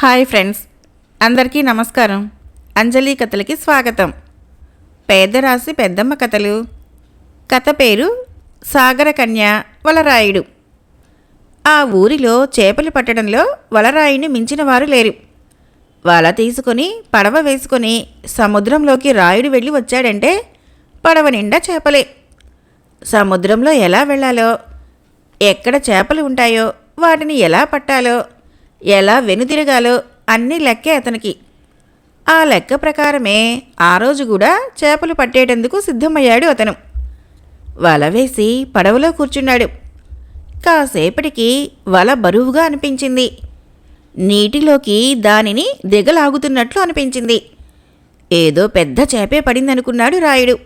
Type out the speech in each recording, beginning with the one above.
Hi friends అందరికీ నమస్కారం. అంజలి కథలకి స్వాగతం. పేదరాశి పెద్దమ్మ కథలు. కథ పేరు సాగర కన్య వలరాయుడు. ఆ ఊరిలో చేపలు పట్టడంలో వలరాయుని మించిన వారు లేరు. వల తీసుకొని పడవ వేసుకొని సముద్రంలోకి రాయుడు వెళ్ళి వచ్చాడంటే పడవ నిండా చేపలే. సముద్రంలో ఎలా వెళ్ళాలో ఎక్కడ చేపలు ఉంటాయో వాటిని ఎలా పట్టాలో ఎలా వెనుతిరగాలో అన్ని లెక్కే అతనికి. ఆ లెక్క ప్రకారమే ఆ రోజు కూడా చేపలు పట్టేటందుకు సిద్ధమయ్యాడు అతను. వల వేసి పడవలో కూర్చున్నాడు. కాసేపటికి వల బరువుగా అనిపించింది. నీటిలోకి దానిని దిగలాగుతున్నట్లు అనిపించింది. ఏదో పెద్ద చేపే పడిందనుకున్నాడు రాయుడు.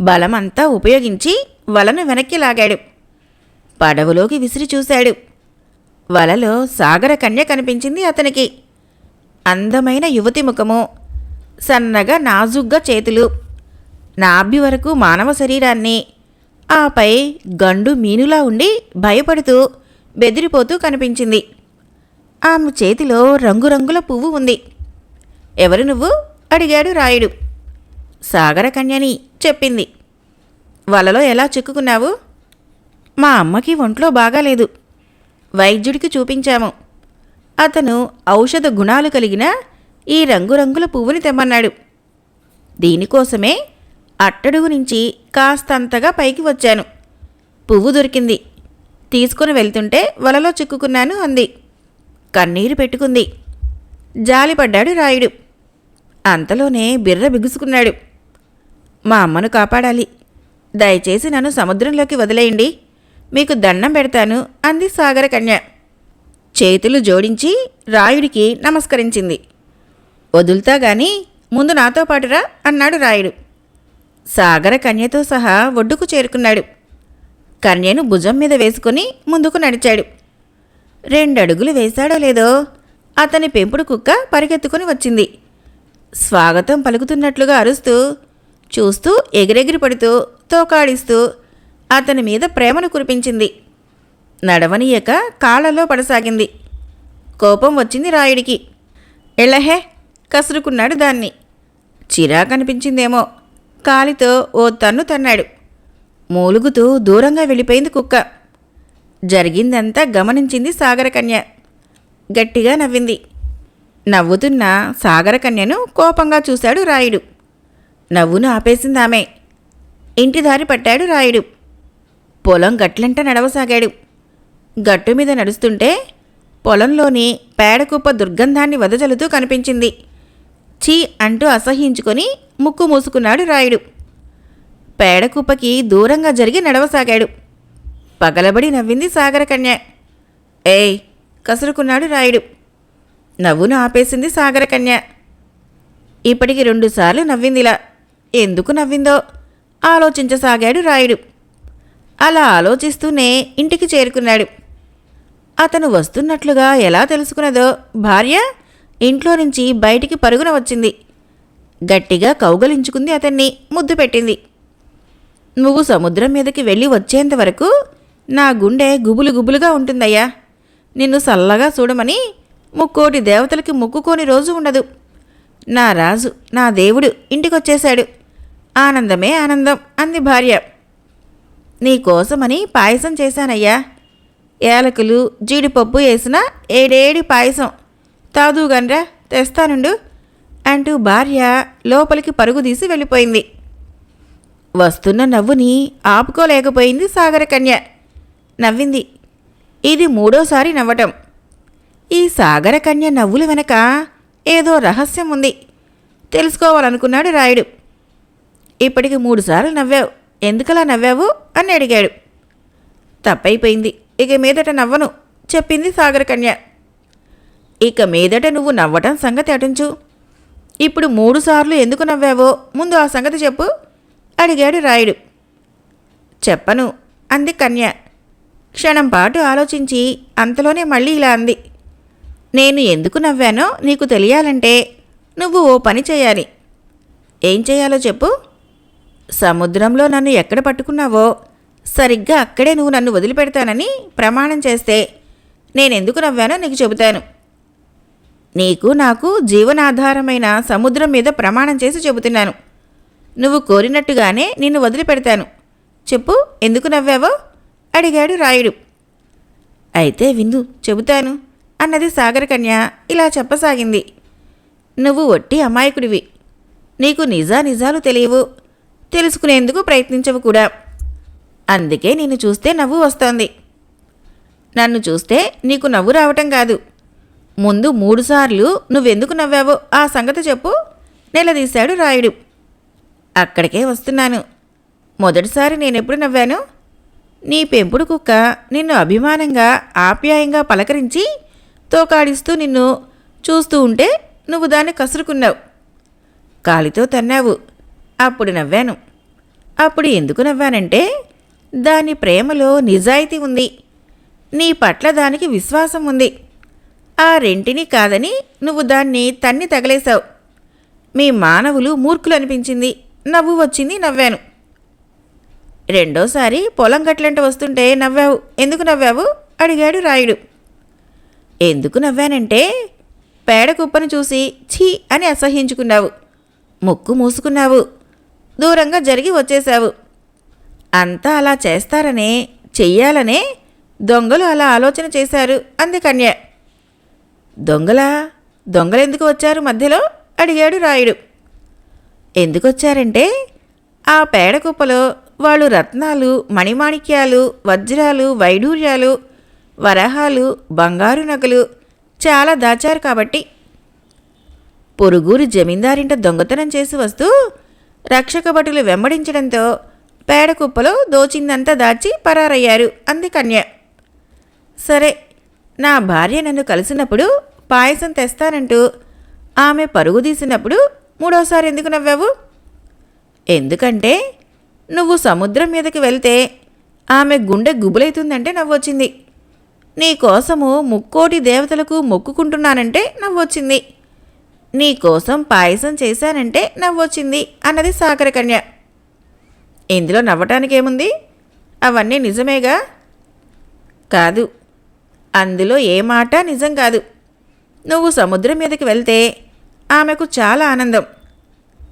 బలమంతా ఉపయోగించి వలను వెనక్కి లాగాడు. పడవలోకి విసిరి చూశాడు. వలలో సాగర కన్య కనిపించింది అతనికి. అందమైన యువతి ముఖము సన్నగా నాజుగ్గా చేతులు నాభి వరకు మానవ శరీరాన్ని. ఆపై గండు మీనులా ఉండి భయపడుతూ బెదిరిపోతూ కనిపించింది. ఆమె చేతిలో రంగురంగుల పువ్వు ఉంది. ఎవరు నువ్వు? అడిగాడు రాయుడు. సాగరకన్యని చెప్పింది. వలలో ఎలా చిక్కుకున్నావు? మా అమ్మకి ఒంట్లో బాగాలేదు. వైద్యుడికి చూపించాము. అతను ఔషధ గుణాలు కలిగిన ఈ రంగురంగుల పువ్వుని తెమ్మన్నాడు. దీనికోసమే అట్టడుగు నుంచి కాస్తంతగా పైకి వచ్చాను. పువ్వు దొరికింది. తీసుకుని వెళ్తుంటే వలలో చిక్కుకున్నాను అంది. కన్నీరు పెట్టుకుంది. జాలిపడ్డాడు రాయుడు. అంతలోనే బిర్ర బిగుసుకున్నాడు. మా అమ్మను కాపాడాలి. దయచేసి నన్ను సముద్రంలోకి వదిలేయండి. మీకు దండం పెడతాను అంది సాగర కన్య. చేతులు జోడించి రాయుడికి నమస్కరించింది. వదులుతా గాని ముందు నాతో పాటురా అన్నాడు రాయుడు. సాగర కన్యతో సహా ఒడ్డుకు చేరుకున్నాడు. కన్యను భుజం మీద వేసుకుని ముందుకు నడిచాడు. రెండడుగులు వేశాడో లేదో అతని పెంపుడు కుక్క పరిగెత్తుకుని వచ్చింది. స్వాగతం పలుకుతున్నట్లుగా అరుస్తూ చూస్తూ ఎగిరెగిరి పడుతూ తోకాడిస్తూ అతని మీద ప్రేమను కురిపించింది. నడవనీయక కాళ్ళలో పడసాగింది. కోపం వచ్చింది రాయుడికి. ఎళ్ళహే కసురుకున్నాడు దాన్ని. చిరా కనిపించిందేమో కాలితో ఓ తన్ను తన్నాడు. మూలుగుతూ దూరంగా వెళ్ళిపోయింది కుక్క. జరిగిందంతా గమనించింది సాగరకన్య. గట్టిగా నవ్వింది. నవ్వుతున్న సాగరకన్యను కోపంగా చూశాడు రాయుడు. నవ్వును ఆపేసింది ఆమె ఇంటి దారి పట్టాడు రాయుడు. పొలం గట్లంట నడవసాగాడు. గట్టు మీద నడుస్తుంటే పొలంలోని పేడకుప్ప దుర్గంధాన్ని వదజలుతూ కనిపించింది. చీ అంటూ అసహ్యించుకొని ముక్కు మూసుకున్నాడు రాయుడు. పేడకుప్పకి దూరంగా జరిగి నడవసాగాడు. పగలబడి నవ్వింది సాగరకన్య. ఏయ్ కసురుకున్నాడు రాయుడు. నవ్వును ఆపేసింది సాగరకన్య. ఇప్పటికి రెండుసార్లు నవ్విందిలా. ఎందుకు నవ్విందో ఆలోచించసాగాడు రాయుడు. అలా ఆలోచిస్తూనే ఇంటికి చేరుకున్నాడు. అతను వస్తున్నట్లుగా ఎలా తెలుసుకున్నదో భార్య ఇంట్లో నుంచి బయటికి పరుగున వచ్చింది. గట్టిగా కౌగలించుకుంది అతన్ని ముద్దు పెట్టింది. నువ్వు సముద్రం మీదకి వెళ్ళి వచ్చేంత వరకు నా గుండె గుబులు గుబులుగా ఉంటుందయ్యా. నిన్ను సల్లగా చూడమని ముక్కోటి దేవతలకి ముక్కుకోని రోజు ఉండదు. నా రాజు నా దేవుడు ఇంటికొచ్చేశాడు. ఆనందమే ఆనందం అంది భార్య. నీకోసమని పాయసం చేశానయ్యా. ఏలకులు జీడిపప్పు వేసిన ఏడేడి పాయసం. తాదుగన్రా తెస్తానుండు అంటూ భార్య లోపలికి పరుగు తీసి వెళ్ళిపోయింది. వస్తున్న నవ్వుని ఆపుకోలేకపోయింది సాగరకన్య. నవ్వింది. ఇది మూడోసారి నవ్వటం. ఈ సాగరకన్య నవ్వుల వెనక ఏదో రహస్యం ఉంది. తెలుసుకోవాలనుకున్నాడు రాయుడు. ఇప్పటికి మూడుసార్లు నవ్వావు. ఎందుకలా నవ్వావు? అని అడిగాడు. తప్పైపోయింది. ఇక మీదట నవ్వను చెప్పింది సాగరకన్య ఇక మీదట నువ్వు నవ్వటం సంగతి అటుంచు. ఇప్పుడు మూడుసార్లు ఎందుకు నవ్వావో? ముందు ఆ సంగతి చెప్పు అడిగాడు రాయుడు. చెప్పను అంది కన్య. క్షణం పాటు ఆలోచించి అంతలోనే మళ్ళీ ఇలా అంది. నేను ఎందుకు నవ్వానో నీకు తెలియాలంటే నువ్వు ఓ పని చేయాలి. ఏం చేయాలో చెప్పు. సముద్రంలో నన్ను ఎక్కడ పట్టుకున్నావో? సరిగ్గా అక్కడే నువ్వు నన్ను వదిలిపెడతానని ప్రమాణం చేస్తే నేనెందుకు నవ్వానో నీకు చెబుతాను. నీకు నాకు జీవనాధారమైన సముద్రం మీద ప్రమాణం చేసి చెబుతున్నాను. నువ్వు కోరినట్టుగానే నిన్ను వదిలిపెడతాను. చెప్పు ఎందుకు నవ్వావో? అడిగాడు రాయుడు. అయితే విందు చెబుతాను అన్నది సాగరకన్య ఇలా చెప్పసాగింది. నువ్వు ఒట్టి అమాయకుడివి. నీకు నిజా నిజాలు తెలియవు. తెలుసుకునేందుకు ప్రయత్నించవు కూడా. అందుకే నిన్ను చూస్తే నవ్వు వస్తోంది. నన్ను చూస్తే నీకు నవ్వు రావటం కాదు. ముందు మూడుసార్లు నువ్వెందుకు నవ్వావో ఆ సంగతి చెప్పు. నిలదీశాడు రాయుడు. అక్కడికే వస్తున్నాను. మొదటిసారి నేనెప్పుడు నవ్వాను? నీ పెంపుడు కుక్క నిన్ను అభిమానంగా ఆప్యాయంగా పలకరించి తోకాడిస్తూ నిన్ను చూస్తూ ఉంటే నువ్వు దాన్ని కసురుకున్నావు. కాలితో తన్నావు. అప్పుడు నవ్వాను. అప్పుడు ఎందుకు నవ్వానంటే దాని ప్రేమలో నిజాయితీ ఉంది. నీ పట్ల దానికి విశ్వాసం ఉంది. ఆ రెంటిని కాదని నువ్వు దాన్ని తన్ని తగలేశావు. మీ మానవులు మూర్ఖులు అనిపించింది నవ్వు వచ్చింది నవ్వాను. రెండోసారి పొలం గట్లంట వస్తుంటే నవ్వావు. ఎందుకు నవ్వావు? అడిగాడు రాయుడు. ఎందుకు నవ్వానంటే పేడ కుప్పను చూసి ఛీ అని అసహ్యించుకున్నావు. ముక్కు మూసుకున్నావు. దూరంగా జరిగి వచ్చేశావు. అంతా అలా చేస్తారనే చెయ్యాలనే దొంగలు అలా ఆలోచన చేశారు అంది కన్య. దొంగలా? దొంగలెందుకు వచ్చారు మధ్యలో? అడిగాడు రాయుడు. ఎందుకొచ్చారంటే ఆ పేడ కుప్పలో వాళ్ళు రత్నాలు మణిమాణిక్యాలు వజ్రాలు వైడూర్యాలు వరహాలు బంగారు నగలు చాలా దాచారు కాబట్టి. పొరుగురు జమీందారింట దొంగతనం చేసి వస్తూ రక్షక భటులు వెంబడించడంతో పేడ కుప్పలో దోచిందంతా దాచి పరారయ్యారు. అంది కన్య. సరే నా భార్య నన్ను కలిసినప్పుడు పాయసం తెస్తానంటూ ఆమె పరుగు తీసినప్పుడు మూడోసారి ఎందుకు నవ్వావు? ఎందుకంటే నువ్వు సముద్రం మీదకి వెళ్తే ఆమె గుండె గుబులైతుందంటే నవ్వొచ్చింది. నీ కోసము ముక్కోటి దేవతలకు మొక్కుకుంటున్నానంటే నవ్వొచ్చింది. నీకోసం పాయసం చేశానంటే నవ్వొచ్చింది అన్నది సాగరకన్య ఇందులో నవ్వటానికేముంది? అవన్నీ నిజమేగా? కాదు. అందులో ఏ మాట నిజం కాదు. నువ్వు సముద్రం మీదకి వెళ్తే ఆమెకు చాలా ఆనందం.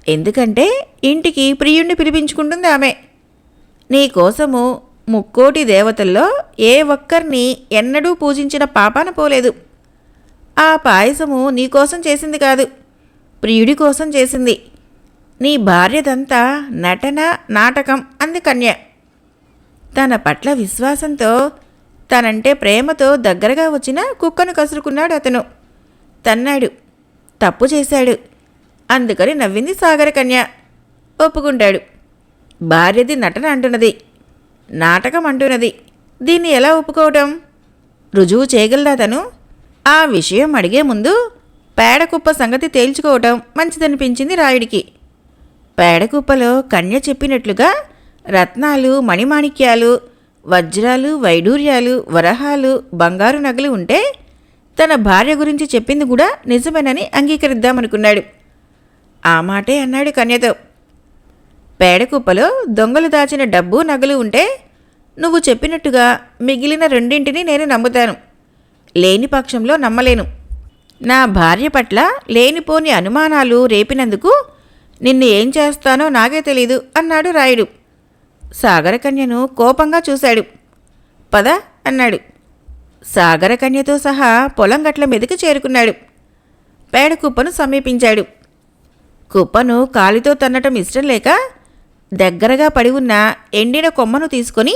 ఎందుకంటే ఇంటికి ప్రియుణ్ణి పిలిపించుకుంటుంది ఆమె. నీకోసము ముక్కోటి దేవతల్లో ఏ ఒక్కరిని ఎన్నడూ పూజించిన పాపాన పోలేదు. ఆ పాయసము నీకోసం చేసింది కాదు. ప్రియుడి కోసం చేసింది. నీ భార్యదంతా నటన నాటకం అంది కన్య. తన పట్ల విశ్వాసంతో తనంటే ప్రేమతో దగ్గరగా వచ్చిన కుక్కను కసురుకున్నాడు అతను. తన్నాడు. తప్పు చేశాడు. అందుకని నవ్వింది సాగర కన్య. ఒప్పుకుంటాడు. భార్యది నటన అంటున్నది. నాటకం అంటున్నది. దీన్ని ఎలా ఒప్పుకోవటం? రుజువు చేయగలదా తను? ఆ విషయం అడిగే ముందు పేడకుప్ప సంగతి తేల్చుకోవటం మంచిదనిపించింది రాయుడికి. పేడకుప్పలో కన్య చెప్పినట్లుగా రత్నాలు మణిమాణిక్యాలు వజ్రాలు వైడూర్యాలు వరహాలు బంగారు నగలు ఉంటే తన భార్య గురించి చెప్పింది కూడా నిజమేనని అంగీకరిద్దామనుకున్నాడు. ఆ మాటే అన్నాడు కన్యతో. పేడకుప్పలో దొంగలు దాచిన డబ్బు నగలు ఉంటే నువ్వు చెప్పినట్టుగా మిగిలిన రెండింటిని నేను నమ్ముతాను. లేని పక్షంలో నమ్మలేను. నా భార్య పట్ల లేనిపోని అనుమానాలు రేపినందుకు నిన్ను ఏం చేస్తానో నాకే తెలీదు అన్నాడు రాయుడు. సాగరకన్యను కోపంగా చూశాడు. పద అన్నాడు. సాగరకన్యతో సహా పొలం గట్ల మీదకి చేరుకున్నాడు. పేడ కుప్పను సమీపించాడు. కుప్పను కాలితో తన్నటం ఇష్టం లేక దగ్గరగా పడి ఉన్న ఎండిన కొమ్మను తీసుకొని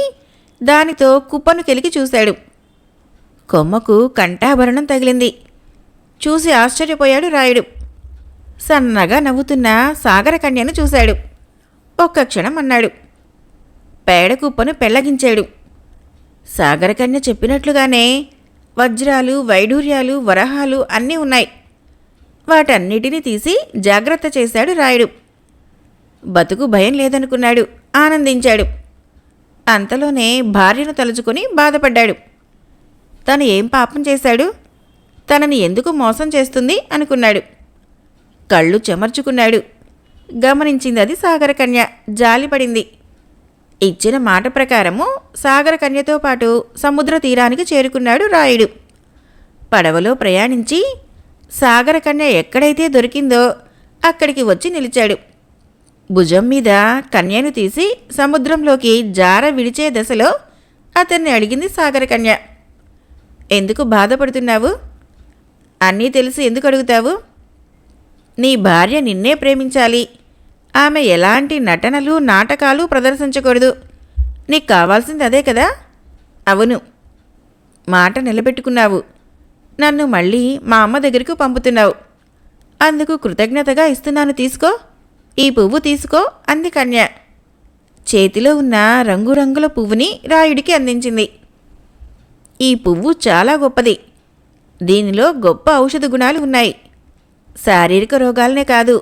దానితో కుప్పను కెలికి చూశాడు. కొమ్మకు కంఠాభరణం తగిలింది. చూసి ఆశ్చర్యపోయాడు రాయుడు. సన్నగా నవ్వుతున్న సాగరకన్యను చూశాడు. ఒక్క క్షణం అన్నాడు. పేడ కుప్పను పెళ్ళగించాడు సాగరకన్య చెప్పినట్లుగానే వజ్రాలు వైడూర్యాలు వరహాలు అన్నీ ఉన్నాయి. వాటన్నిటినీ తీసి జాగ్రత్త చేశాడు రాయుడు. బతుకు భయం లేదనుకున్నాడు. ఆనందించాడు. అంతలోనే భార్యను తలుచుకొని బాధపడ్డాడు. తను ఏం పాపం చేశాడు? తనని ఎందుకు మోసం చేస్తుంది? అనుకున్నాడు. కళ్ళు చెమర్చుకున్నాడు. గమనించింది అది సాగరకన్య. జాలిపడింది ఇచ్చిన మాట ప్రకారము సాగరకన్యతో పాటు సముద్ర తీరానికి చేరుకున్నాడు రాయుడు. పడవలో ప్రయాణించి సాగరకన్య ఎక్కడైతే దొరికిందో అక్కడికి వచ్చి నిలిచాడు. భుజం మీద కన్యను తీసి సముద్రంలోకి జార విడిచే దశలో అతన్ని అడిగింది సాగరకన్య. ఎందుకు బాధపడుతున్నావు? అన్నీ తెలిసి ఎందుకు అడుగుతావు? నీ భార్య నిన్నే ప్రేమించాలి. ఆమె ఎలాంటి నటనలు నాటకాలు ప్రదర్శించకూడదు. నీకు కావాల్సింది అదే కదా? అవును. మాట నిలబెట్టుకున్నావు. నన్ను మళ్ళీ మా అమ్మ దగ్గరకు పంపుతున్నావు. అందుకు కృతజ్ఞతగా ఇస్తున్నాను తీసుకో. ఈ పువ్వు తీసుకో అంది కన్య. చేతిలో ఉన్న రంగురంగుల పువ్వుని రాయుడికి అందించింది. ఈ పువ్వు చాలా గొప్పది. దీనిలో గొప్ప ఔషధ గుణాలు ఉన్నాయి. శారీరక రోగాలనే కాదు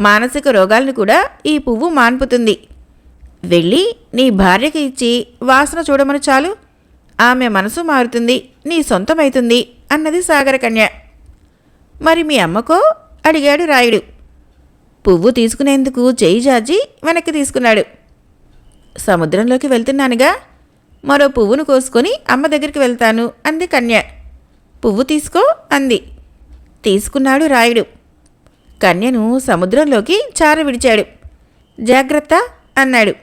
మానసిక రోగాలను కూడా ఈ పువ్వు మాన్పుతుంది. వెళ్ళి నీ భార్యకి ఇచ్చి వాసన చూడమని చాలు. ఆమె మనసు మారుతుంది నీ సొంతమైతుంది అన్నది సాగరకన్య మరి మీ అమ్మకో? అడిగాడు రాయుడు. పువ్వు తీసుకునేందుకు చేయి జాజి వెనక్కి తీసుకున్నాడు. సముద్రంలోకి వెళ్తున్నానుగా. మరో పువ్వును కోసుకొని అమ్మ దగ్గరికి వెళ్తాను అంది కన్య. పువ్వు తీసుకో అంది. తీసుకున్నాడు రాయుడు. కన్యను సముద్రంలోకి చార విడిచాడు. జాగ్రత్త అన్నాడు.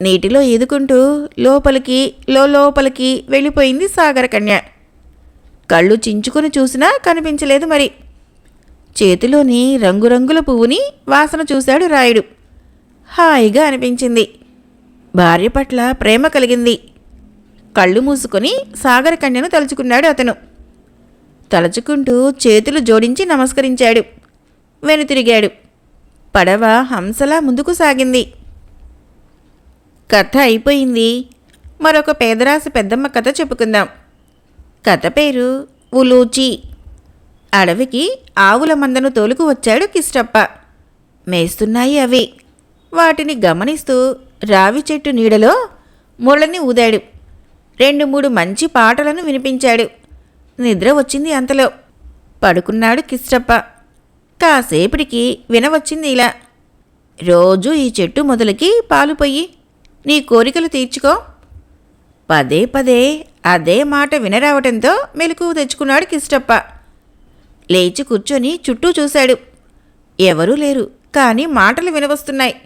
నీటిలో ఈదుకుంటూ లోపలికి లోపలికి వెళ్ళిపోయింది సాగర కన్య. కళ్ళు చించుకుని చూసినా కనిపించలేదు మరి. చేతిలోని రంగురంగుల పువ్వుని వాసన చూశాడు రాయుడు. హాయిగా అనిపించింది. భార్య పట్ల ప్రేమ కలిగింది. కళ్ళు మూసుకొని సాగర కన్యను తలుచుకున్నాడు అతను. తలుచుకుంటూ చేతులు జోడించి నమస్కరించాడు. వెనుతిరిగాడు. పడవ హంసలా ముందుకు సాగింది. కథ అయిపోయింది. మరొక పేదరాశి పెద్దమ్మ కథ చెప్పుకుందాం. కథ పేరు ఉలూచి. అడవికి ఆవుల మందను తోలుకు వచ్చాడు కిష్టప్ప. మేస్తున్నాయి అవి. వాటిని గమనిస్తూ రావి చెట్టు నీడలో మురళని ఊదాడు. రెండు మూడు మంచి పాటలను వినిపించాడు. నిద్ర వచ్చింది అంతలో. పడుకున్నాడు కిష్టప్ప. కాసేపటికి వినవచ్చింది ఇలా. రోజూ ఈ చెట్టు మొదలకి పాలు పొయ్యి. నీ కోరికలు తీర్చుకో. పదే పదే అదే మాట వినరావటంతో మెలకువ తెచ్చుకున్నాడు కిష్టప్ప. లేచి కూర్చొని చుట్టూ చూశాడు. ఎవరూ లేరు కానీ మాటలు వినవస్తున్నాయి.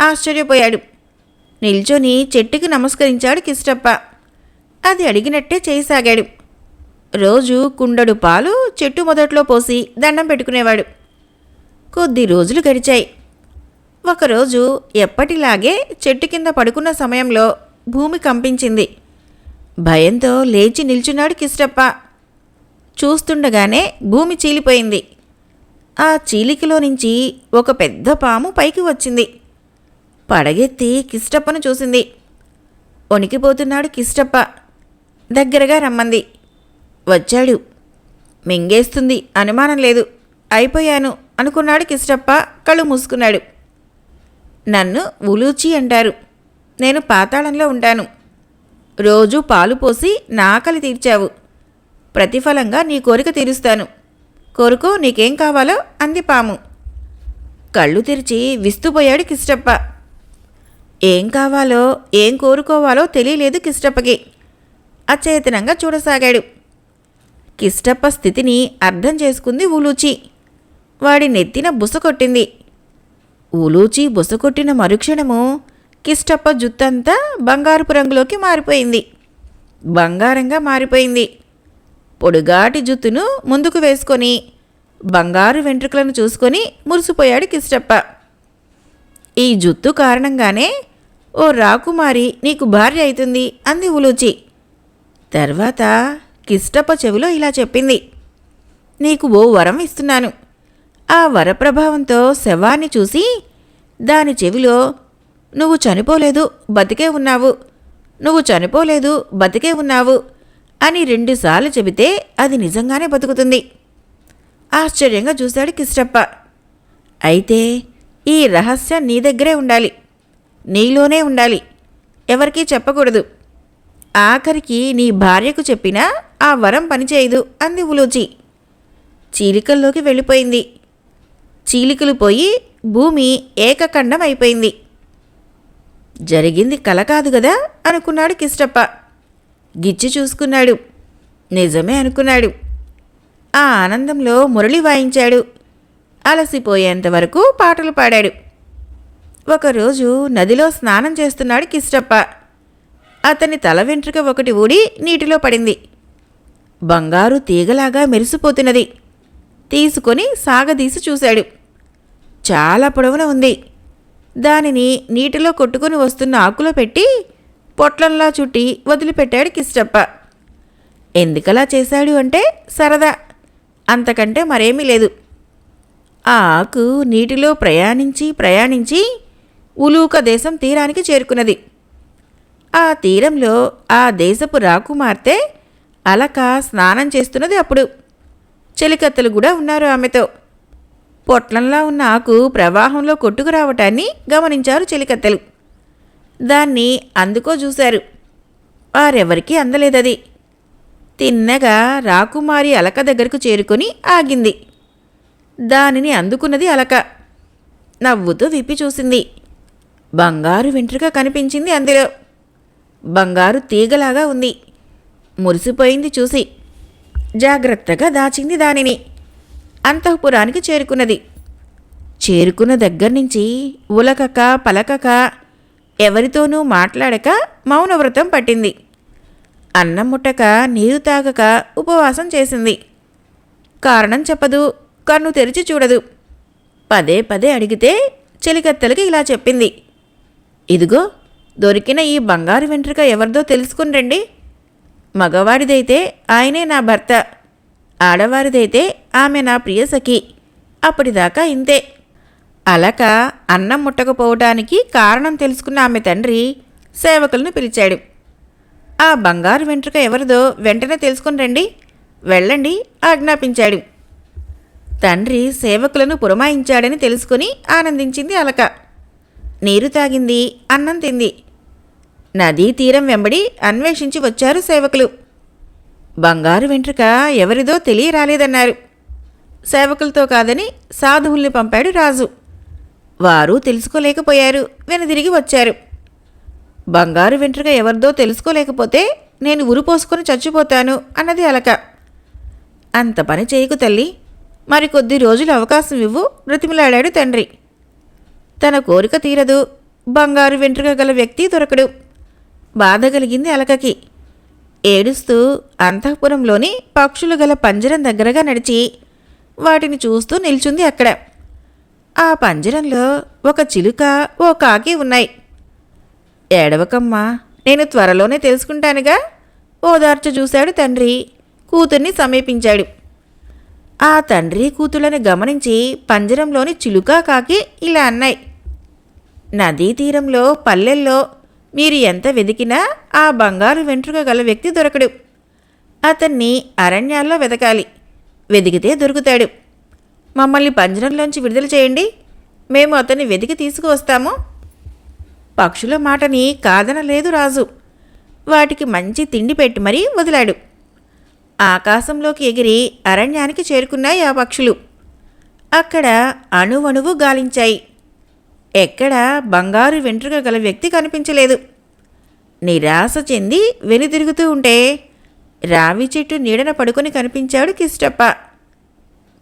ఆశ్చర్యపోయాడు. నిల్చొని చెట్టుకి నమస్కరించాడు కిష్టప్ప. అది అడిగినట్టే చేయసాగాడు. రోజు కుండడు పాలు చెట్టు మొదట్లో పోసి దండం పెట్టుకునేవాడు. కొద్ది రోజులు గడిచాయి. ఒకరోజు ఎప్పటిలాగే చెట్టు కింద పడుకున్న సమయంలో భూమి కంపించింది. భయంతో లేచి నిల్చున్నాడు కిష్టప్ప. చూస్తుండగానే భూమి చీలిపోయింది. ఆ చీలికలో నుంచి ఒక పెద్ద పాము పైకి వచ్చింది. పడగెత్తి కిష్టప్పను చూసింది. వణికిపోతున్నాడు కిష్టప్ప. దగ్గరగా రమ్మంది. వచ్చాడు. మింగేస్తుంది. అనుమానం లేదు. అయిపోయాను అనుకున్నాడు కిష్టప్ప. కళ్ళు మూసుకున్నాడు. నన్ను ఉలూచి అంటారు. నేను పాతాళంలో ఉంటాను. రోజు పాలు పోసి నాకలి తీర్చావు. ప్రతిఫలంగా నీ కోరిక తీరుస్తాను. కోరుకో నీకేం కావాలో అంది పాము. కళ్ళు తెరిచి విస్తుపోయాడు కిష్టప్ప. ఏం కావాలో ఏం కోరుకోవాలో తెలియలేదు కిష్టప్పకి. అచేతనంగా చూడసాగాడు. కిష్టప్ప స్థితిని అర్థం చేసుకుంది ఉలూచి వాడి నెత్తిన బుస కొట్టింది. ఊలూచి బుస కొట్టిన మరుక్షణము కిష్టప్ప జుత్తంతా బంగారుపు రంగులోకి మారిపోయింది. బంగారంగా మారిపోయింది. పొడుగాటి జుత్తును ముందుకు వేసుకొని బంగారు వెంట్రుకలను చూసుకొని మురిసిపోయాడు కిష్టప్ప. ఈ జుత్తు కారణంగానే ఓ రాకుమారి నీకు భార్య అవుతుంది అంది ఉలూచి. తర్వాత కిష్టప్ప చెవిలో ఇలా చెప్పింది. నీకు ఓ వరం ఇస్తున్నాను. ఆ వరప్రభావంతో శవాన్ని చూసి దాని చెవిలో నువ్వు చనిపోలేదు బతికే ఉన్నావు. నువ్వు చనిపోలేదు బతికే ఉన్నావు అని రెండుసార్లు చెబితే అది నిజంగానే బతుకుతుంది. ఆశ్చర్యంగా చూశాడు కిష్టప్ప. అయితే ఈ రహస్యం నీ దగ్గరే ఉండాలి. నీలోనే ఉండాలి. ఎవరికీ చెప్పకూడదు. ఆఖరికి నీ భార్యకు చెప్పినా ఆ వరం పనిచేయదు అంది ఉలూచి. చీలికల్లోకి వెళ్ళిపోయింది. చీలికలు పోయి భూమి ఏకఖండం అయిపోయింది. జరిగింది కల కాదు కదా అనుకున్నాడు కిష్టప్ప. గిచ్చి చూసుకున్నాడు. నిజమే అనుకున్నాడు. ఆ ఆనందంలో మురళి వాయించాడు. అలసిపోయేంత వరకు పాటలు పాడాడు. ఒకరోజు నదిలో స్నానం చేస్తున్నాడు కిష్టప్ప. అతని తల వెంట్రుక ఒకటి ఊడి నీటిలో పడింది. బంగారు తీగలాగా మెరిసిపోతున్నది. తీసుకొని సాగదీసి చూశాడు. చాలా పొడవున ఉంది. దానిని నీటిలో కొట్టుకుని వస్తున్న ఆకులో పెట్టి పొట్లంలా చుట్టి వదిలిపెట్టాడు కిష్టప్ప. ఎందుకలా చేశాడు అంటే సరదా. అంతకంటే మరేమీ లేదు. ఆ ఆకు నీటిలో ప్రయాణించి ప్రయాణించి ఉలూక దేశం తీరానికి చేరుకున్నది. ఆ తీరంలో ఆ దేశపు రాకుమార్తె అలక స్నానం చేస్తున్నది అప్పుడు. చెలికత్తలు కూడా ఉన్నారు ఆమెతో. పొట్లంలా ఉన్న ఆకు ప్రవాహంలో కొట్టుకురావటాన్ని గమనించారు చెలికత్తెలు. దాన్ని అందుకో చూశారు. వారెవరికీ అందలేదది. తిన్నగా రాకుమారి అలక దగ్గరకు చేరుకొని ఆగింది. దానిని అందుకున్నది అలక. నవ్వుతూ విప్పి చూసింది. బంగారు వెంట్రుక కనిపించింది అందులో. బంగారు తీగలాగా ఉంది. మురిసిపోయింది చూసి. జాగ్రత్తగా దాచింది దానిని. అంతఃపురానికి చేరుకున్నది. చేరుకున్న దగ్గర నుంచి ఉలకక పలకక ఎవరితోనూ మాట్లాడక మౌనవ్రతం పట్టింది. అన్నం ముట్టక నీరు తాగక ఉపవాసం చేసింది. కారణం చెప్పదు కన్ను తెరిచి చూడదు. పదే పదే అడిగితే చెలికత్తలకి ఇలా చెప్పింది. ఇదిగో దొరికిన ఈ బంగారు వెంట్రుక ఎవరిదో తెలుసుకుని రండి. మగవాడిదైతే ఆయనే నా భర్త ఆడవారిదైతే ఆమె నా ప్రియ సఖి. అప్పటిదాకా ఇంతే. అలక అన్నం ముట్టకపోవటానికి కారణం తెలుసుకున్న ఆమె తండ్రి సేవకులను పిలిచాడు. ఆ బంగారు వెంట్రుక ఎవరిదో వెంటనే తెలుసుకుని రండి వెళ్ళండి ఆజ్ఞాపించాడు. తండ్రి సేవకులను పురమాయించాడని తెలుసుకుని ఆనందించింది అలక. నీరు తాగింది అన్నం తింది. నదీ తీరం వెంబడి అన్వేషించి వచ్చారు సేవకులు. బంగారు వెంట్రుక ఎవరిదో తెలియరాలేదన్నారు. సేవకులతో కాదని సాధువుల్ని పంపాడు రాజు. వారు తెలుసుకోలేకపోయారు వెనుదిరిగి వచ్చారు. బంగారు వెంట్రుక ఎవరిదో తెలుసుకోలేకపోతే నేను ఉరిపోసుకొని చచ్చిపోతాను అన్నది అలక. అంత పని చేయకు తల్లి మరి కొద్ది రోజులు అవకాశం ఇవ్వు బ్రతిమలాడాడు తండ్రి. తన కోరిక తీరదు. బంగారు వెంట్రుక గల వ్యక్తి దొరకడు. బాధ కలిగింది అలకకి. ఏడుస్తూ అంతఃపురంలోని పక్షులు గల పంజరం దగ్గరగా నడిచి వాటిని చూస్తూ నిల్చుంది అక్కడ. ఆ పంజరంలో ఒక చిలుక ఓ కాకి ఉన్నాయి. ఏడవకమ్మా నేను త్వరలోనే తెలుసుకుంటానుగా? ఓదార్చ చూశాడు తండ్రి. కూతుర్ని సమీపించాడు. ఆ తండ్రి కూతుళ్ళని గమనించి పంజరంలోని చిలుక కాకి ఇలా అన్నాయి. నదీ తీరంలో పల్లెల్లో మీరు ఎంత వెతికినా ఆ బంగారు వెంట్రుక గల వ్యక్తి దొరకడు. అతన్ని అరణ్యాల్లో వెతకాలి వెతికితే దొరుకుతాడు. మమ్మల్ని పంజరంలోంచి విడుదల చేయండి. మేము అతన్ని వెతికి తీసుకువస్తాము. పక్షుల మాటని కాదనలేదు రాజు. వాటికి మంచి తిండి పెట్టి మరీ వదిలాడు. ఆకాశంలోకి ఎగిరి అరణ్యానికి చేరుకున్నాయి ఆ పక్షులు. అక్కడ అణువణువు గాలించాయి. ఎక్కడ బంగారు వెంట్రుక గల వ్యక్తి కనిపించలేదు. నిరాశ చెంది వెనుతిరుగుతూ ఉంటే రావి చెట్టు నీడన పడుకొని కనిపించాడు కిష్టప్ప.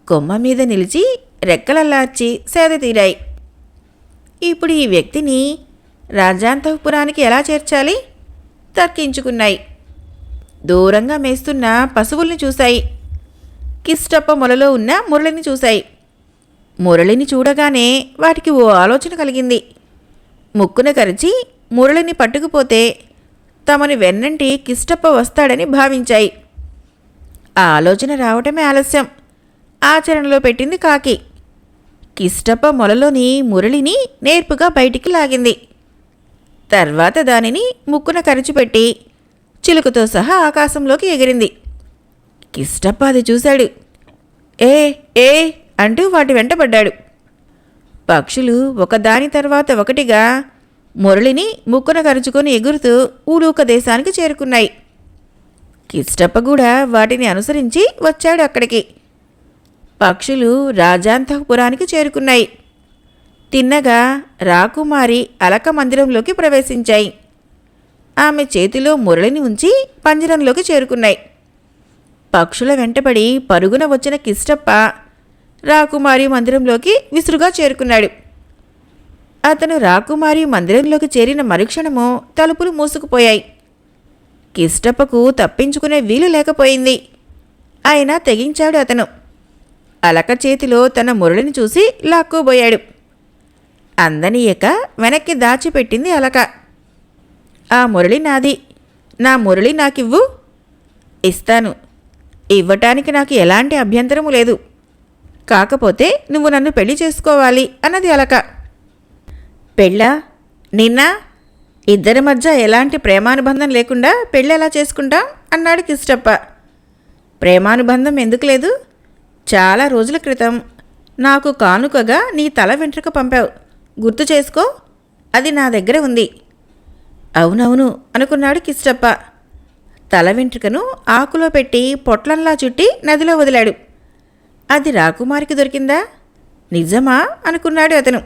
కొమ్మ మీద నిలిచి రెక్కలల్లార్చి సేద తీరాయి. ఇప్పుడు ఈ వ్యక్తిని రాజాంతపురానికి ఎలా చేర్చాలి? తర్కించుకున్నాయి. దూరంగా మేస్తున్న పశువుల్ని చూశాయి. కిష్టప్ప మొలలో ఉన్న మురళిని చూశాయి. మురళిని చూడగానే వాటికి ఓ ఆలోచన కలిగింది. ముక్కున కరిచి మురళిని పట్టుకుపోతే తమని వెన్నంటి కిష్టప్ప వస్తాడని భావించాయి. ఆ ఆలోచన రావటమే ఆలస్యం. ఆచరణలో పెట్టింది కాకి. కిష్టప్ప మొలలోని మురళిని నేర్పుగా బయటికి లాగింది. తర్వాత దానిని ముక్కున కరిచిపెట్టి చిలుకతో సహా ఆకాశంలోకి ఎగిరింది. కిష్టప్ప అది చూశాడు. ఏ ఏ అంటూ వాటి వెంటబడ్డాడు పక్షులు ఒకదాని తర్వాత ఒకటిగా మురళిని ముక్కున కరుచుకొని ఎగురుతూ ఊలూక దేశానికి చేరుకున్నాయి. కిష్టప్ప కూడా వాటిని అనుసరించి వచ్చాడు అక్కడికి. పక్షులు రాజాంతఃపురానికి చేరుకున్నాయి. తిన్నగా రాకుమారి అలక మందిరంలోకి ప్రవేశించాయి. ఆమె చేతిలో మురళిని ఉంచి పంజరంలోకి చేరుకున్నాయి. పక్షుల వెంటబడి పరుగున వచ్చిన కిష్టప్ప రాకుమారి మందిరంలోకి విసురుగా చేరుకున్నాడు. అతను రాకుమారి మందిరంలోకి చేరిన మరుక్షణము తలుపులు మూసుకుపోయాయి. కిష్టప్పకు తప్పించుకునే వీలు లేకపోయింది. అయినా తెగించాడు అతను. అలక చేతిలో తన మురళిని చూసి లాక్కోబోయాడు. అందనీయక వెనక్కి దాచిపెట్టింది అలక. ఆ మురళి నాది. నా మురళి నాకివ్వు. ఇస్తాను. ఇవ్వటానికి నాకు ఎలాంటి అభ్యంతరము లేదు. కాకపోతే నువ్వు నన్ను పెళ్ళి చేసుకోవాలి అన్నది అలక. పెళ్ళా? నిన్న? ఇద్దరి మధ్య ఎలాంటి ప్రేమానుబంధం లేకుండా పెళ్ళి ఎలా చేసుకుంటాం? అన్నాడు కిష్టప్ప ప్రేమానుబంధం ఎందుకు లేదు? చాలా రోజుల క్రితం. నాకు కానుకగా నీ తల వెంట్రుక పంపావు. గుర్తు చేసుకో అది నా దగ్గర ఉంది. అవునవును అనుకున్నాడు కిష్టప్ప తల వెంట్రుకను ఆకులో పెట్టి పొట్లంలా చుట్టి నదిలో వదిలాడు. అది రాకుమారికి దొరికిందా? నిజమా? అనుకున్నాడు అతను.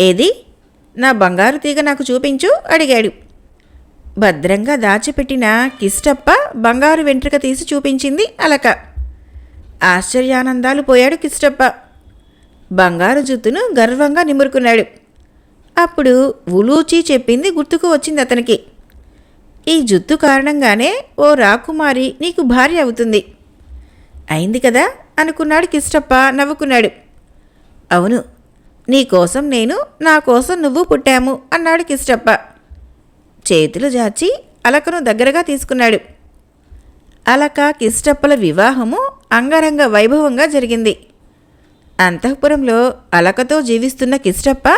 ఏది? నా బంగారు తీగ నాకు చూపించు అడిగాడు. భద్రంగా దాచిపెట్టిన కిష్టప్ప బంగారు వెంట్రుక తీసి చూపించింది అలక. ఆశ్చర్యానందాలు పోయాడు కిష్టప్ప. బంగారు జుత్తును గర్వంగా నిమురుకున్నాడు. అప్పుడు ఉలూచి చెప్పింది గుర్తుకు వచ్చింది అతనికి. ఈ జుత్తు కారణంగానే ఓ రాకుమారి నీకు భార్య అవుతుంది. అయింది కదా? అనుకున్నాడు కిష్టప్ప నవ్వుకున్నాడు. అవును నీ కోసం నేను నా కోసం నువ్వు పుట్టాము అన్నాడు కిష్టప్ప. చేతులు జాచి అలకను దగ్గరగా తీసుకున్నాడు. అలక కిష్టప్పల వివాహము అంగరంగ వైభవంగా జరిగింది. అంతఃపురంలో అలకతో జీవిస్తున్న కిష్టప్ప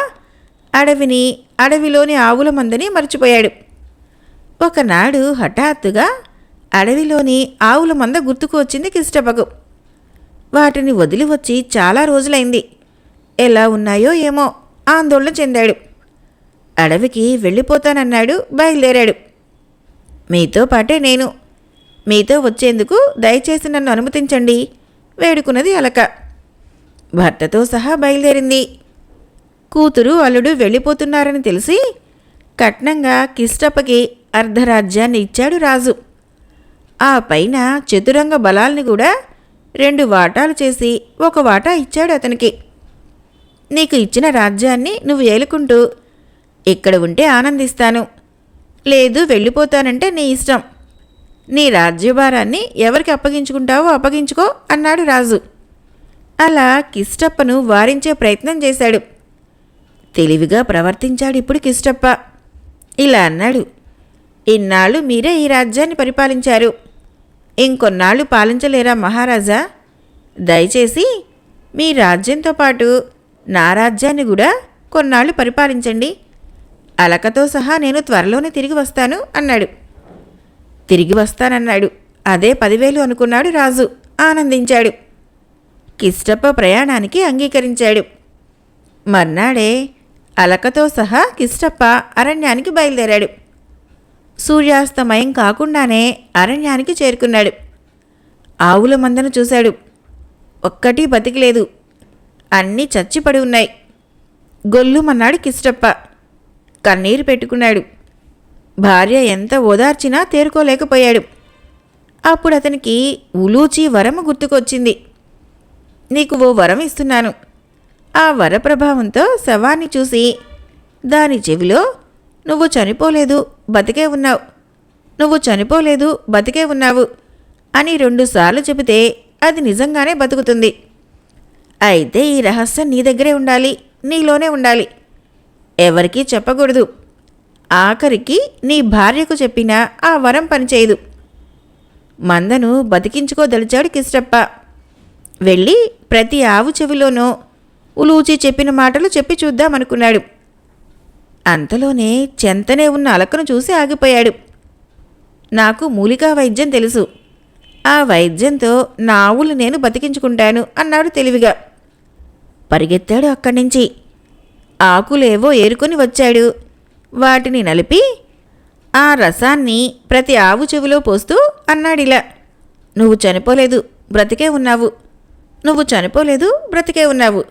అడవిని అడవిలోని ఆవుల మందని మర్చిపోయాడు. ఒకనాడు హఠాత్తుగా అడవిలోని ఆవుల మంద గుర్తుకు వచ్చింది కిష్టప్పకు. వాటిని వదిలి వచ్చి చాలా రోజులైంది. ఎలా ఉన్నాయో ఏమో ఆందోళన చెందాడు. అడవికి వెళ్ళిపోతానన్నాడు బయలుదేరాడు. మీతో పాటే నేను. మీతో వచ్చేందుకు దయచేసి నన్ను అనుమతించండి వేడుకున్నది అలక. భర్తతో సహా బయలుదేరింది. కూతురు అల్లుడు వెళ్ళిపోతున్నారని తెలిసి కట్నంగా కిష్టప్పకి అర్ధరాజ్యాన్ని ఇచ్చాడు రాజు. ఆ పైన చతురంగ బలాల్ని కూడా రెండు వాటాలు చేసి ఒక వాటా ఇచ్చాడు అతనికి. నీకు ఇచ్చిన రాజ్యాన్ని నువ్వు ఏలుకుంటూ ఇక్కడ ఉంటే ఆనందిస్తాను. లేదు వెళ్ళిపోతానంటే నీ ఇష్టం. నీ రాజ్యభారాన్ని ఎవరికి అప్పగించుకుంటావో అప్పగించుకో అన్నాడు రాజు. అలా కిష్టప్పను వారించే ప్రయత్నం చేశాడు. తెలివిగా ప్రవర్తించాడు ఇప్పుడు కిష్టప్ప. ఇలా అన్నాడు. ఇన్నాళ్ళు మీరే ఈ రాజ్యాన్ని పరిపాలించారు. ఇంకొన్నాళ్ళు పాలించలేరా మహారాజా? దయచేసి మీ రాజ్యంతో పాటు నా రాజ్యాన్ని కూడా కొన్నాళ్ళు పరిపాలించండి. అలకతో సహా నేను త్వరలోనే తిరిగి వస్తాను అన్నాడు. తిరిగి వస్తానన్నాడు. అదే పదివేలు అనుకున్నాడు రాజు. ఆనందించాడు. కిష్టప్ప ప్రయాణానికి అంగీకరించాడు. మర్నాడే అలకతో సహా కిష్టప్ప అరణ్యానికి బయలుదేరాడు. సూర్యాస్తమయం కాకుండానే అరణ్యానికి చేరుకున్నాడు. ఆవుల మందను చూశాడు. ఒక్కటి బతికిలేదు. అన్నీ చచ్చిపడి ఉన్నాయి. గొల్లుమన్నాడు కిష్టప్ప. కన్నీరు పెట్టుకున్నాడు. భార్య ఎంత ఓదార్చినా తేరుకోలేకపోయాడు. అప్పుడు అతనికి ఉలూచి వరము గుర్తుకొచ్చింది. నీకు ఓ వరం ఇస్తున్నాను. ఆ వర ప్రభావంతో శవాన్ని చూసి దాని చెవిలో నువ్వు చనిపోలేదు బతికే ఉన్నావు. నువ్వు చనిపోలేదు బతికే ఉన్నావు అని రెండుసార్లు చెబితే అది నిజంగానే బతుకుతుంది. అయితే ఈ రహస్యం నీ దగ్గరే ఉండాలి నీలోనే ఉండాలి. ఎవరికీ చెప్పకూడదు. ఆఖరికి నీ భార్యకు చెప్పినా ఆ వరం పనిచేయదు. మందను బతికించుకోదలిచాడు కిష్టప్ప. వెళ్ళి ప్రతి ఆవు చెవిలోనో ఉలూచి చెప్పిన మాటలు చెప్పి చూద్దామనుకున్నాడు. అంతలోనే చెంతనే ఉన్న అలకను చూసి ఆగిపోయాడు. నాకు మూలికా వైద్యం తెలుసు. ఆ వైద్యంతో నా ఆవులు నేను బతికించుకుంటాను అన్నాడు తెలివిగా. పరిగెత్తాడు అక్కడి నుంచి ఆకులేవో ఏరుకొని వచ్చాడు. వాటిని నలిపి ఆ రసాన్ని ప్రతి ఆవు చెవిలో పోస్తూ అన్నాడిలా. నువ్వు చనిపోలేదు బ్రతికే ఉన్నావు. నువ్వు చనిపోలేదు బ్రతికే ఉన్నావు.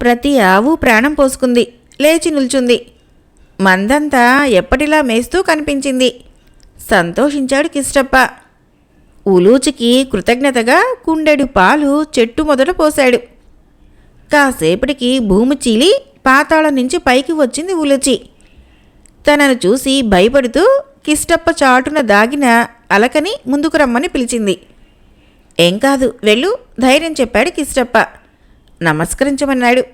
ప్రతి ఆవు ప్రాణం పోసుకుంది లేచి నిల్చుంది. మందంతా ఎప్పటిలా మేస్తూ కనిపించింది. సంతోషించాడు కిష్టప్ప ఉలూచికి కృతజ్ఞతగా కుండెడు పాలు చెట్టు మొదట పోశాడు. కాసేపటికి భూమి చీలి పాతాళం నుంచి పైకి వచ్చింది ఉలూచి. తనను చూసి భయపడుతూ కిష్టప్ప చాటున దాగిన అలకని ముందుకు రమ్మని పిలిచింది. ఏం కాదు వెళ్ళు ధైర్యం చెప్పాడు కిష్టప్ప నమస్కరించమన్నాడు.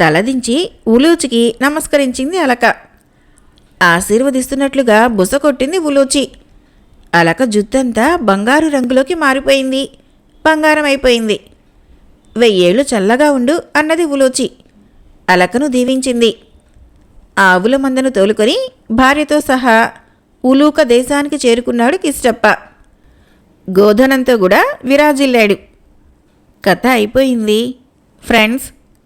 తలదించి ఉలూచికి నమస్కరించింది అలక. ఆశీర్వదిస్తున్నట్లుగా బుస కొట్టింది ఉలూచి. అలక జుత్తంతా బంగారు రంగులోకి మారిపోయింది. బంగారం అయిపోయింది. వెయ్యేళ్ళు చల్లగా ఉండు అన్నది ఉలోచి. అలకను దీవించింది. ఆవుల మందను తోలుకొని భార్యతో సహా ఉలూక దేశానికి చేరుకున్నాడు కిష్టప్ప. గోధనంతో కూడా విరాజిల్లాడు. కథ అయిపోయింది. ఫ్రెండ్స్